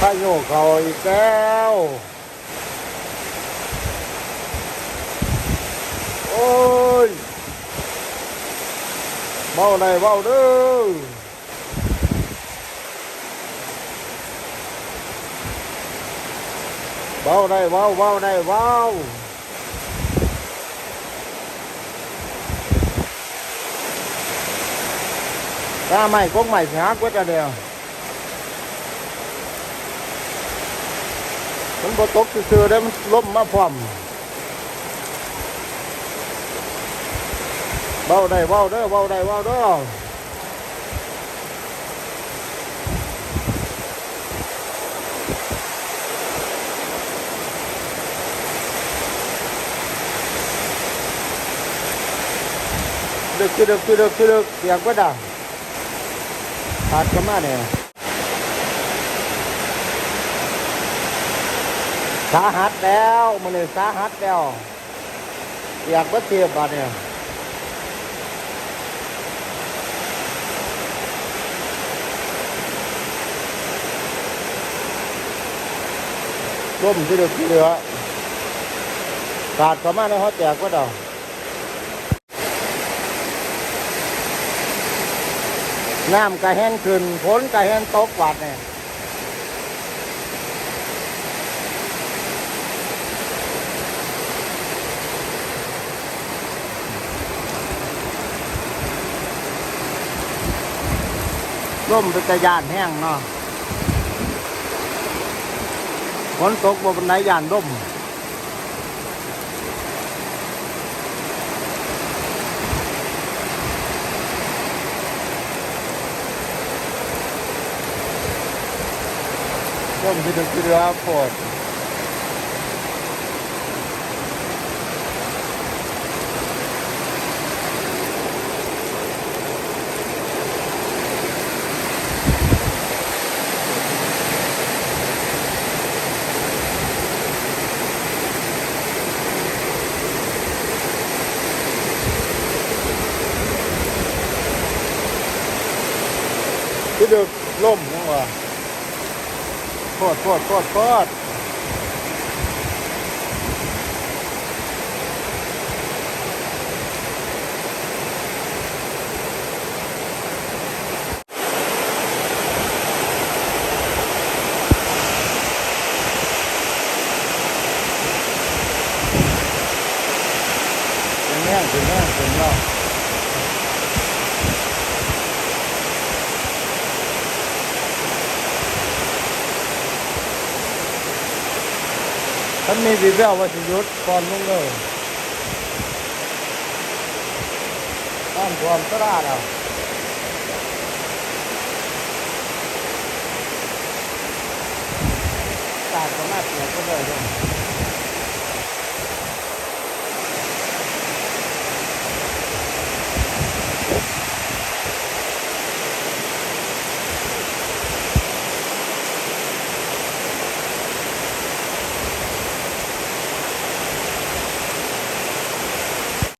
พายุเขาอีกแล้วโอ้ยเบาได้เบาเด้อเบาได้เบาเบาได้เบา ถ้าไม่กงไม่สิหักไว้จะเดียว มันบ่ตกซื่อๆได้อมันล้มมาพร้อมเบาได้เบาเด้อเบาได้เบาเด้อดึกดึกดึกดึกดึกเสียงก็ดัง ขาดกันมาเนี่ยสาหัสแล้วมันเลยสาหัสแล้ว อยากก็เทียบบาดเนี่ยร่มที่เหลือที่เหลือขาดเข้ามาในห้อแจกก็ดอ น้ำกระแห้งขึ้นฝนกระแห้งตกบาดเนี่ยร่มเป็นตะยานแห้งเนาะฝนตกบนไหนยานร่ม Welcome to the Studio Airport. Cái đường lồm không à? corre, corre, corre, corre. Terminando, terminando, terminando. ฉันแห้งเป็นแห้งเป็นเนาะท่านมีวิแววว่าจะหยุดก่อนลงเลยต้อนความตราดเอาตาดก็มาเสียก็เลยเด้อ